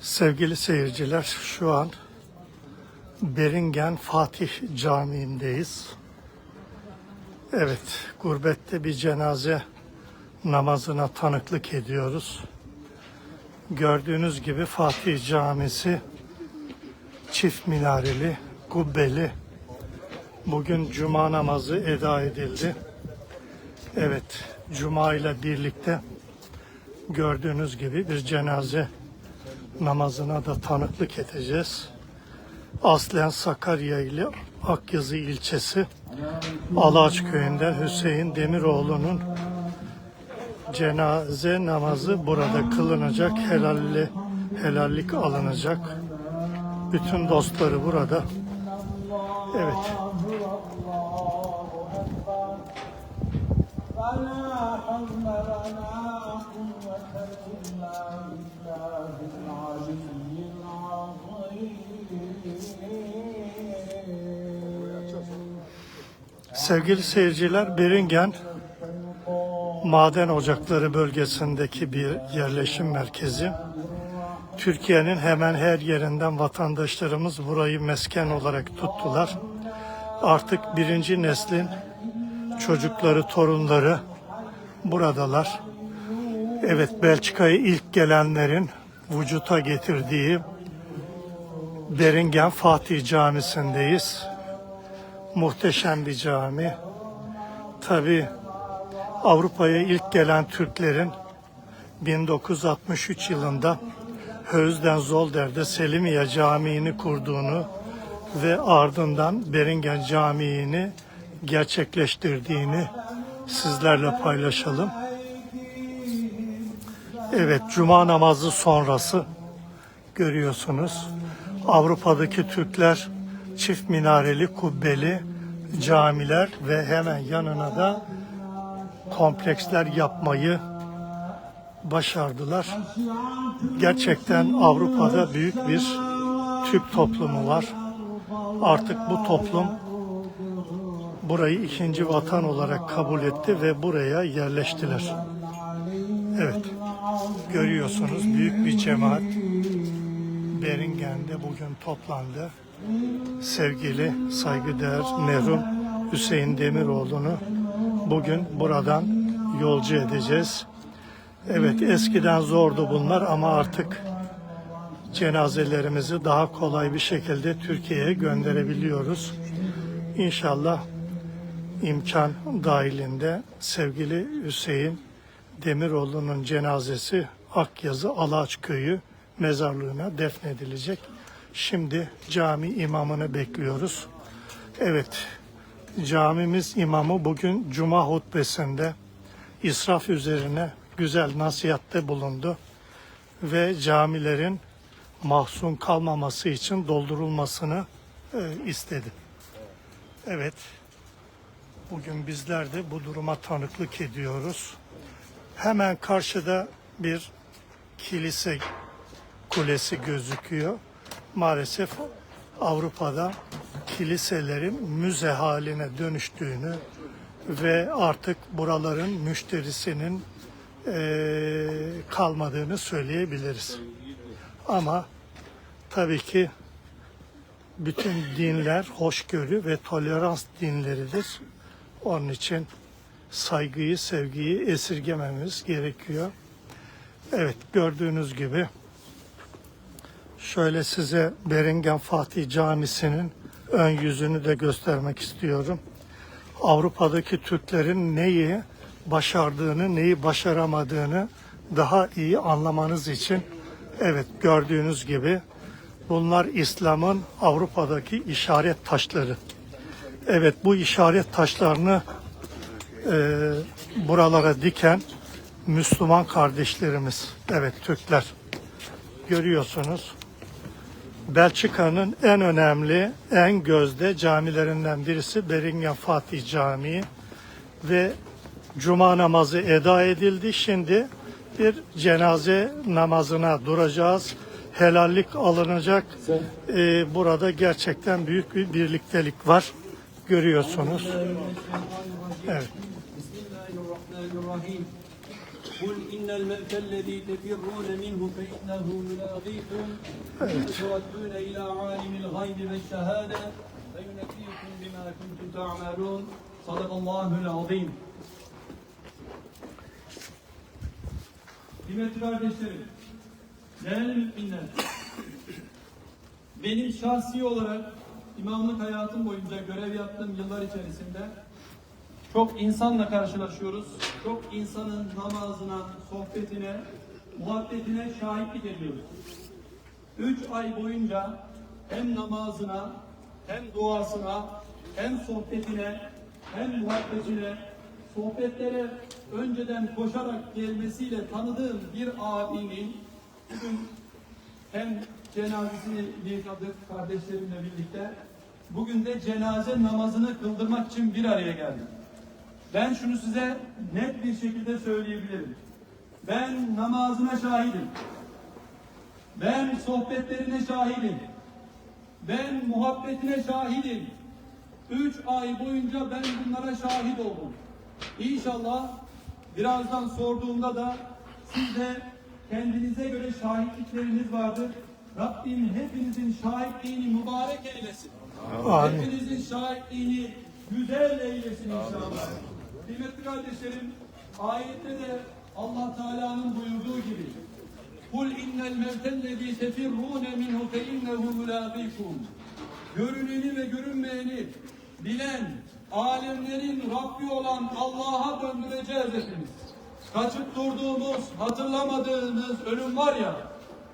Sevgili seyirciler, şu an Beringen Fatih Camii'ndeyiz. Evet, gurbette bir cenaze namazına tanıklık ediyoruz. Gördüğünüz gibi Fatih Camisi çift minareli, kubbeli. Bugün cuma namazı eda edildi. Evet, cuma ile birlikte gördüğünüz gibi bir cenaze namazına da tanıklık edeceğiz. Aslen Sakarya ile Akyazı ilçesi Alaç köyünden Hüseyin Demiroğlu'nun cenaze namazı burada kılınacak, helalli, helallik alınacak. Bütün dostları burada. Evet. ولا حول ولا قوة إلا بالله العلي العظيم Sevgili seyirciler, Beringen Maden Ocakları bölgesindeki bir yerleşim merkezi. Türkiye'nin hemen her yerinden vatandaşlarımız burayı mesken olarak tuttular. Artık birinci neslin çocukları, torunları buradalar. Evet, Belçika'ya ilk gelenlerin vücuta getirdiği Beringen Fatih Camisi'ndeyiz. Muhteşem bir cami. Tabi Avrupa'ya ilk gelen Türklerin 1963 yılında Hözden Zolder'de Selimiye Camii'ni kurduğunu ve ardından Beringen Camii'ni gerçekleştirdiğini sizlerle paylaşalım. Evet, Cuma namazı sonrası görüyorsunuz. Avrupa'daki Türkler çift minareli, kubbeli camiler ve hemen yanına da kompleksler yapmayı başardılar. Gerçekten Avrupa'da büyük bir Türk toplumu var. Artık bu toplum burayı ikinci vatan olarak kabul etti ve buraya yerleştiler. Evet, görüyorsunuz büyük bir cemaat Beringen'de bugün toplandı. Sevgili saygıdeğer merhum Hüseyin Demiroğlu'nu bugün buradan yolcu edeceğiz. Evet eskiden zordu bunlar ama artık cenazelerimizi daha kolay bir şekilde Türkiye'ye gönderebiliyoruz. İnşallah imkan dahilinde sevgili Hüseyin Demiroğlu'nun cenazesi Akyazı Alaç Köyü mezarlığına defnedilecek. Şimdi cami imamını bekliyoruz. Evet, camimiz imamı bugün Cuma hutbesinde israf üzerine güzel nasihatte bulundu ve camilerin mahzun kalmaması için doldurulmasını e, istedi. Evet, bugün bizler de bu duruma tanıklık ediyoruz. Hemen karşıda bir kilise kulesi gözüküyor. Maalesef Avrupa'da kiliselerin müze haline dönüştüğünü ve artık buraların müşterisinin eee, kalmadığını söyleyebiliriz. Ama tabii ki bütün dinler hoşgörü ve tolerans dinleridir. Onun için saygıyı, sevgiyi esirgememiz gerekiyor. Evet gördüğünüz gibi şöyle size Beringen Fatih Camisi'nin ön yüzünü de göstermek istiyorum. Avrupa'daki Türklerin neyi başardığını, neyi başaramadığını daha iyi anlamanız için evet gördüğünüz gibi bunlar İslam'ın Avrupa'daki işaret taşları. Evet bu işaret taşlarını e, buralara diken Müslüman kardeşlerimiz, evet Türkler görüyorsunuz. Belçika'nın en önemli, en gözde camilerinden birisi Beringen Fatih Camii ve Cuma namazı eda edildi. Şimdi bir cenaze namazına duracağız. Helallik alınacak. Ee, burada gerçekten büyük bir birliktelik var Görüyorsunuz. Evet. بسم الله الرحمن الرحيم قل إن الملك الذي تفرون منه فإنه ملاقيكم وتردون إلى عالم الغيب والشهادة فينبئكم بما كنتم تعملون صدق الله العظيم Kıymetli kardeşlerim, değerli müminler, benim şahsi olarak imamlık hayatım boyunca görev yaptığım yıllar içerisinde çok insanla karşılaşıyoruz. Çok insanın namazına, sohbetine, muhabbetine şahitlik ediyoruz. Üç ay boyunca hem namazına, hem duasına, hem sohbetine, hem muhabbetine, sohbetlere önceden koşarak gelmesiyle tanıdığım bir abinin bugün hem cenazesini yıkadık kardeşlerimle birlikte. Bugün de cenaze namazını kıldırmak için bir araya geldik. Ben şunu size net bir şekilde söyleyebilirim. Ben namazına şahidim. Ben sohbetlerine şahidim. Ben muhabbetine şahidim. Üç ay boyunca ben bunlara şahit oldum. İnşallah birazdan sorduğumda da siz de kendinize göre şahitlikleriniz vardır. Rabbim hepinizin şahitliğini mübarek eylesin. Amin. Hepinizin şahitliğini güzel eylesin inşallah. Kıymetli kardeşlerim, ayette de Allah Teala'nın buyurduğu gibi Kul innel mevtellezî tefirrûne minhu fe innehu mulâbîkum Görüneni ve görünmeyeni bilen, alemlerin Rabbi olan Allah'a döndüreceğiz hepimiz. Kaçıp durduğumuz, hatırlamadığımız ölüm var ya,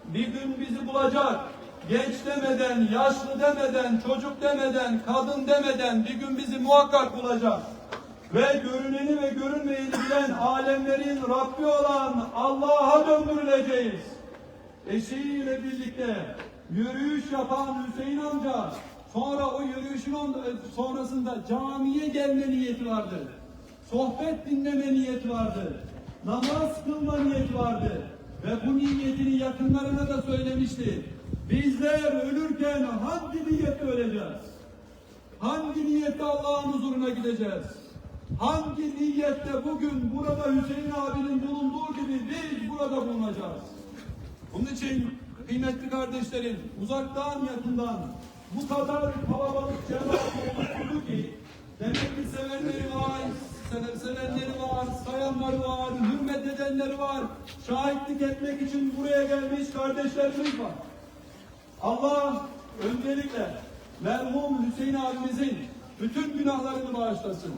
bir gün bizi bulacak. Genç demeden, yaşlı demeden, çocuk demeden, kadın demeden bir gün bizi muhakkak bulacak. Ve görüneni ve görünmeyeni bilen alemlerin Rabbi olan Allah'a döndürüleceğiz. Eşiyle birlikte yürüyüş yapan Hüseyin amca sonra o yürüyüşün on- sonrasında camiye gelme niyeti vardı. Sohbet dinleme niyeti vardı. Namaz kılma niyeti vardı. Ve bu niyetini yakınlarına da söylemişti. Bizler ölürken hangi niyetle öleceğiz? Hangi niyette Allah'ın huzuruna gideceğiz? Hangi niyette bugün burada Hüseyin abinin bulunduğu gibi biz burada bulunacağız? Bunun için kıymetli kardeşlerim uzaktan yakından bu kadar kalabalık Şahitlik etmek için buraya gelmiş kardeşlerimiz var. Allah öncelikle merhum Hüseyin abimizin bütün günahlarını bağışlasın.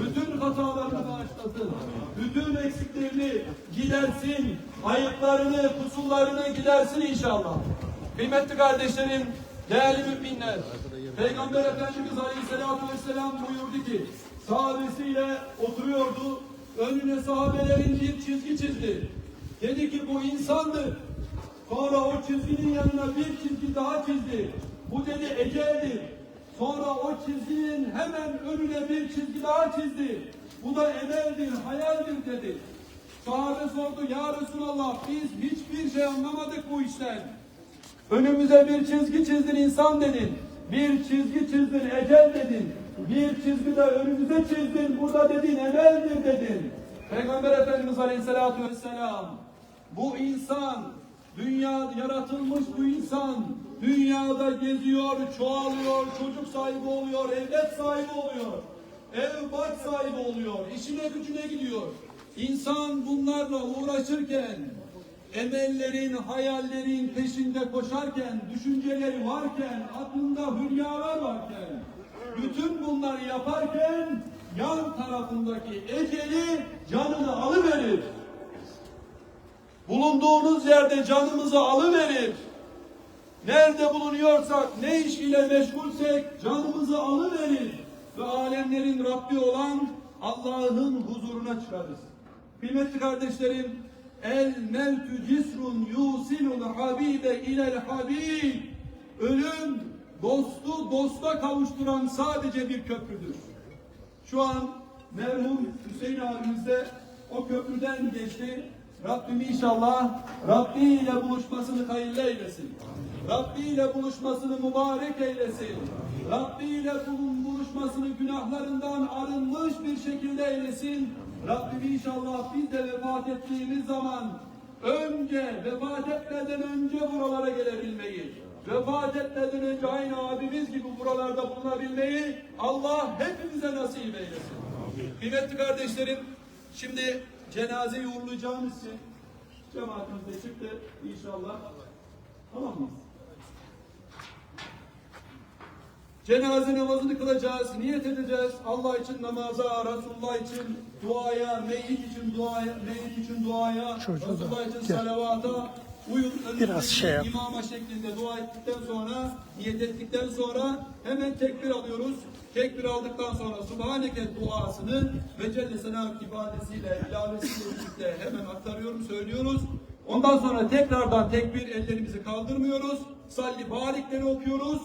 Bütün hatalarını bağışlasın. Bütün eksiklerini gidersin. Ayıplarını, kusurlarını gidersin inşallah. Kıymetli kardeşlerim, değerli müminler. Peygamber Efendimiz Aleyhisselatü Vesselam buyurdu ki sahabesiyle oturuyordu. Önüne sahabelerin bir çizgi çizdi. Dedi ki bu insandır. Sonra o çizginin yanına bir çizgi daha çizdi. Bu dedi eceldir. Sonra o çizginin hemen önüne bir çizgi daha çizdi. Bu da emeldir, hayaldir dedi. Sahabe sordu ya Resulallah biz hiçbir şey anlamadık bu işten. Önümüze bir çizgi çizdin insan dedin. Bir çizgi çizdin ecel dedin. Bir çizgi de önümüze çizdin. Burada dedin emeldir dedin. Peygamber Efendimiz Aleyhisselatü Vesselam bu insan dünya yaratılmış bu insan dünyada geziyor, çoğalıyor, çocuk sahibi oluyor, evlat sahibi oluyor. Ev bak sahibi oluyor, işine gücüne gidiyor. İnsan bunlarla uğraşırken emellerin, hayallerin peşinde koşarken, düşünceleri varken, aklında hülyalar varken, bütün bunları yaparken yan tarafındaki eceli canını alıverir. Bulunduğunuz yerde canımızı alıverir. Nerede bulunuyorsak, ne iş ile meşgulsek canımızı alıverir. Ve alemlerin Rabbi olan Allah'ın huzuruna çıkarız. Kıymetli kardeşlerim, el mevtü cisrun yusilul habibe ilel habib. Ölüm dostu dosta kavuşturan sadece bir köprüdür. Şu an merhum Hüseyin abimiz de o köprüden geçti. Rabbim inşallah Rabbi ile buluşmasını hayırlı eylesin. Rabbi ile buluşmasını mübarek eylesin. Rabbi ile bulun- buluş kavuşmasını günahlarından arınmış bir şekilde eylesin. Rabbim inşallah biz de vefat ettiğimiz zaman önce vefat etmeden önce buralara gelebilmeyi, vefat etmeden önce aynı abimiz gibi buralarda bulunabilmeyi Allah hepimize nasip eylesin. Kıymetli kardeşlerim, şimdi cenazeyi uğurlayacağımız için cemaatimiz de çıktı inşallah. Tamam mı? Cenaze namazını kılacağız, niyet edeceğiz. Allah için namaza, Resulullah için duaya, meyyit için duaya, meyyit için duaya, Çocuğu Resulullah için salavata, uyun, Biraz şey yap. imama şeklinde dua ettikten sonra, niyet ettikten sonra hemen tekbir alıyoruz. Tekbir aldıktan sonra Subhaneke duasını ve Celle Selam ibadesiyle, ilavesiyle birlikte hemen aktarıyorum, söylüyoruz. Ondan sonra tekrardan tekbir ellerimizi kaldırmıyoruz. Salli barikleri okuyoruz.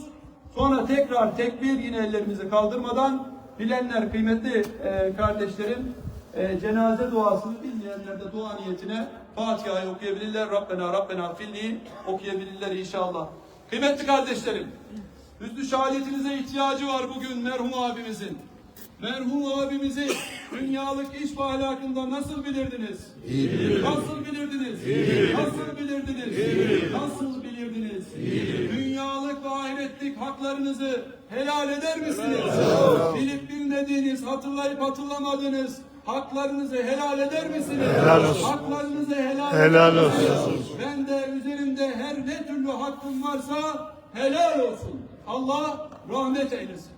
Sonra tekrar tekbir yine ellerimizi kaldırmadan bilenler kıymetli e, kardeşlerim e, cenaze duasını bilmeyenler de dua niyetine Fatiha'yı okuyabilirler. Rabbena Rabbena filli okuyabilirler inşallah. Kıymetli kardeşlerim hüsnü şehadetinize ihtiyacı var bugün merhum abimizin. Merhum abimizi dünyalık iş ve ahlakında nasıl bilirdiniz? Nasıl bilirdiniz? Nasıl bilirdiniz? Nasıl bilirdiniz? Dünyalık ve ahiretlik haklarınızı helal eder misiniz? Bilip bilmediğiniz, hatırlayıp hatırlamadığınız haklarınızı helal eder misiniz? Helal olsun. Haklarınızı helal, Helal olsun. Ben de üzerimde her ne türlü hakkım varsa helal olsun. Allah rahmet eylesin.